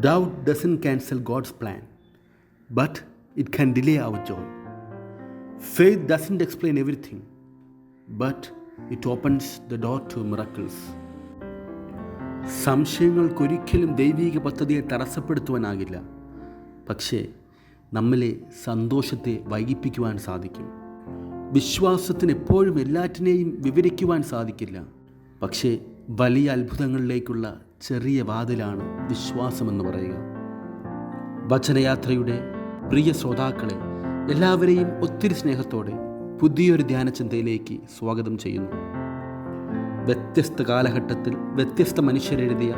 Doubt doesn't cancel God's plan, but it can delay our joy. Faith doesn't explain everything, but it opens the door to miracles. സംശയങ്ങൾക്കൊരിക്കലും ദൈവിക പദ്ധതിയെ തടസ്സപ്പെടുത്തുവാനാകില്ല പക്ഷേ നമ്മളെ സന്തോഷത്തെ വൈകിപ്പിക്കുവാൻ സാധിക്കും വിശ്വാസത്തിന് എപ്പോഴും എല്ലാറ്റിനെയും വിവരിക്കുവാൻ സാധിക്കില്ല പക്ഷേ വലിയ അത്ഭുതങ്ങളിലേക്കുള്ള ചെറിയ വാതിലാണ് വിശ്വാസമെന്ന് പറയുക. വചനയാത്രയുടെ പ്രിയ ശ്രോതാക്കളെ എല്ലാവരെയും ഒത്തിരി സ്നേഹത്തോടെ പുതിയൊരു ധ്യാനചിന്തയിലേക്ക് സ്വാഗതം ചെയ്യുന്നു. വ്യത്യസ്ത കാലഘട്ടത്തിൽ വ്യത്യസ്ത മനുഷ്യരെഴുതിയ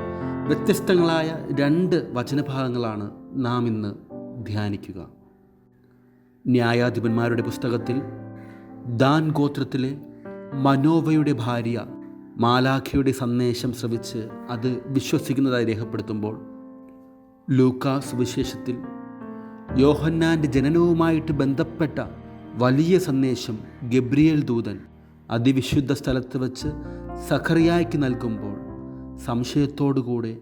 വ്യത്യസ്തങ്ങളായ രണ്ട് വചനഭാഗങ്ങളാണ് നാം ഇന്ന് ധ്യാനിക്കുക. ന്യായാധിപന്മാരുടെ പുസ്തകത്തിൽ ദാൻ ഗോത്രത്തിലെ മനോവയുടെ ഭാര്യ മാലാഖയുടെ സന്ദേശം ശ്രവിച്ച് അത് വിശ്വസിക്കുന്നതായി രേഖപ്പെടുത്തുമ്പോൾ ലൂക്കാസ് സുവിശേഷത്തിൽ യോഹന്നാന്റെ ജനനവുമായിട്ട് ബന്ധപ്പെട്ട വലിയ സന്ദേശം ഗബ്രിയേൽ ദൂതൻ അതിവിശുദ്ധ സ്ഥലത്ത് വച്ച് സഖറിയായ്ക്ക് നൽകുമ്പോൾ സംശയത്തോടുകൂടെ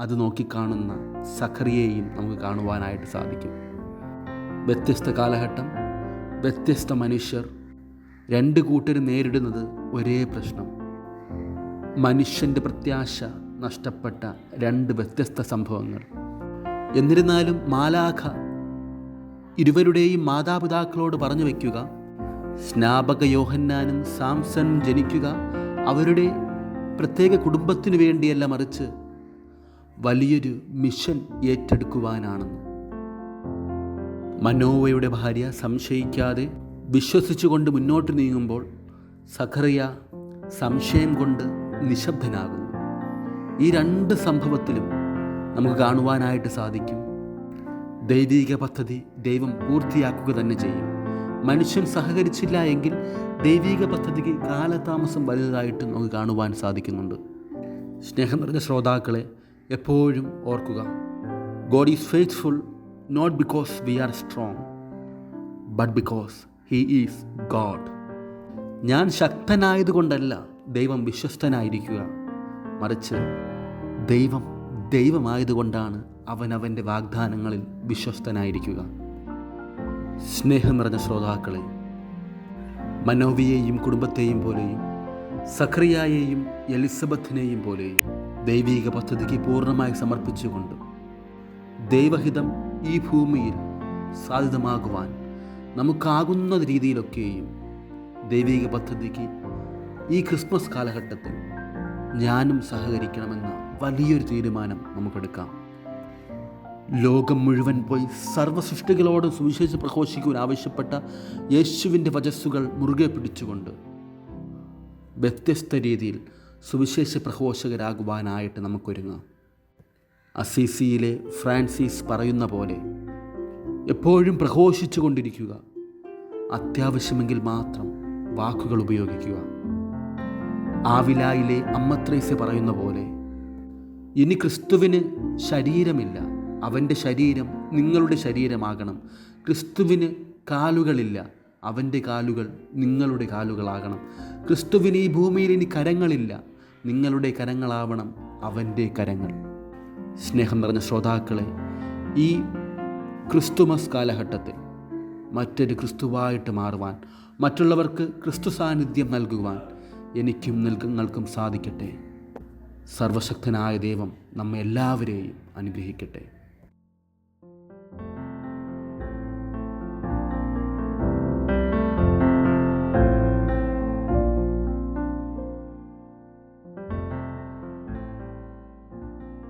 അത് നോക്കിക്കാണുന്ന സഖറിയെയും നമുക്ക് കാണുവാനായിട്ട് സാധിക്കും. വ്യത്യസ്ത കാലഘട്ടം വ്യത്യസ്ത മനുഷ്യർ രണ്ട് കൂട്ടരും നേരിടുന്നത് ഒരേ പ്രശ്നം. മനുഷ്യന്റെ പ്രത്യാശ നഷ്ടപ്പെട്ട രണ്ട് വ്യത്യസ്ത സംഭവങ്ങൾ. എന്നിരുന്നാലും മാലാഖ ഇരുവരുടെയും മാതാപിതാക്കളോട് പറഞ്ഞു വയ്ക്കുക സ്നാപക യോഹന്നാനും സാംസണും ജനിക്കുക അവരുടെ പ്രത്യേക കുടുംബത്തിനു വേണ്ടിയല്ല മറിച്ച് വലിയൊരു മിഷൻ ഏറ്റെടുക്കുവാനാണെന്ന് മനോവയുടെ ഭാര്യ സംശയിക്കാതെ വിശ്വസിച്ചുകൊണ്ട് മുന്നോട്ട് നീങ്ങുമ്പോൾ സഖറിയ സംശയം കൊണ്ട് നിശബ്ദനാകുന്നു. ഈ രണ്ട് സംഭവത്തിലും നമുക്ക് കാണുവാനായിട്ട് സാധിക്കും. ദൈവിക പദ്ധതി ദൈവം പൂർത്തിയാക്കുക തന്നെ ചെയ്യും. മനുഷ്യൻ സഹകരിച്ചില്ല എങ്കിൽ ദൈവിക പദ്ധതിക്ക് കാലതാമസം വലുതായിട്ട് നമുക്ക് കാണുവാൻ സാധിക്കുന്നുണ്ട്. സ്നേഹം നിറഞ്ഞ ശ്രോതാക്കളെ എപ്പോഴും ഓർക്കുക God is faithful not because we are strong but because he is God ഞാൻ ശക്തനായതുകൊണ്ടല്ല ദൈവം വിശ്വസ്തനായിരിക്കുക. മറിച്ച് ദൈവം ദൈവമായതുകൊണ്ടാണ് അവൻ അവന്റെ വാഗ്ദാനങ്ങളിൽ വിശ്വസ്തനായിരിക്കുക. സ്നേഹം നിറഞ്ഞ ശ്രോതാക്കളെ മനോവിയെയും കുടുംബത്തെയും പോലെയും സഖറിയായെയും എലിസബത്തിനെയും പോലെയും ദൈവീക പദ്ധതിക്ക് പൂർണമായി സമർപ്പിച്ചുകൊണ്ട് ദൈവഹിതം ഈ ഭൂമിയിൽ സാധ്യതമാകുവാൻ നമുക്കാകുന്ന രീതിയിലൊക്കെയും ദൈവീക പദ്ധതിക്ക് ഈ ക്രിസ്മസ് കാലഘട്ടത്തിൽ ഞാനും സഹകരിക്കണമെന്ന വലിയൊരു തീരുമാനം നമുക്കെടുക്കാം. ലോകം മുഴുവൻ പോയി സർവസൃഷ്ടികളോടും സുവിശേഷം പ്രഘോഷിക്കുവാൻ ആവശ്യപ്പെട്ട യേശുവിന്റെ വചസ്സുകൾ മുറുകെ പിടിച്ചുകൊണ്ട് വ്യത്യസ്ത രീതിയിൽ സുവിശേഷ പ്രഘോഷകരാകുവാനായിട്ട് നമുക്കൊരുങ്ങാം. അസീസിയിലെ ഫ്രാൻസിസ് പറയുന്ന പോലെ എപ്പോഴും പ്രഘോഷിച്ചു കൊണ്ടിരിക്കുക അത്യാവശ്യമെങ്കിൽ മാത്രം വാക്കുകൾ ഉപയോഗിക്കുക. ആവിലായിലെ അമ്മത്രേസ്യ പറയുന്ന പോലെ ഇനി ക്രിസ്തുവിന് ശരീരമില്ല. അവന്റെ ശരീരം നിങ്ങളുടെ ശരീരമാകണം. ക്രിസ്തുവിന് കാലുകളില്ല. അവന്റെ കാലുകൾ നിങ്ങളുടെ കാലുകളാകണം. ക്രിസ്തുവിന് ഈ ഭൂമിയിൽ ഇനി കരങ്ങളില്ല. നിങ്ങളുടെ കരങ്ങളാവണം അവന്റെ കരങ്ങൾ. സ്നേഹം നിറഞ്ഞ ശ്രോതാക്കളെ ഈ ക്രിസ്തുമസ് കാലഘട്ടത്തിൽ മറ്റൊരു ക്രിസ്തുവായിട്ട് മാറുവാൻ മറ്റുള്ളവർക്ക് ക്രിസ്തു സാന്നിധ്യം നൽകുവാൻ എനിക്കും നിങ്ങൾക്കും സാധിക്കട്ടെ. സർവശക്തനായ ദൈവം നമ്മെ എല്ലാവരെയും അനുഗ്രഹിക്കട്ടെ.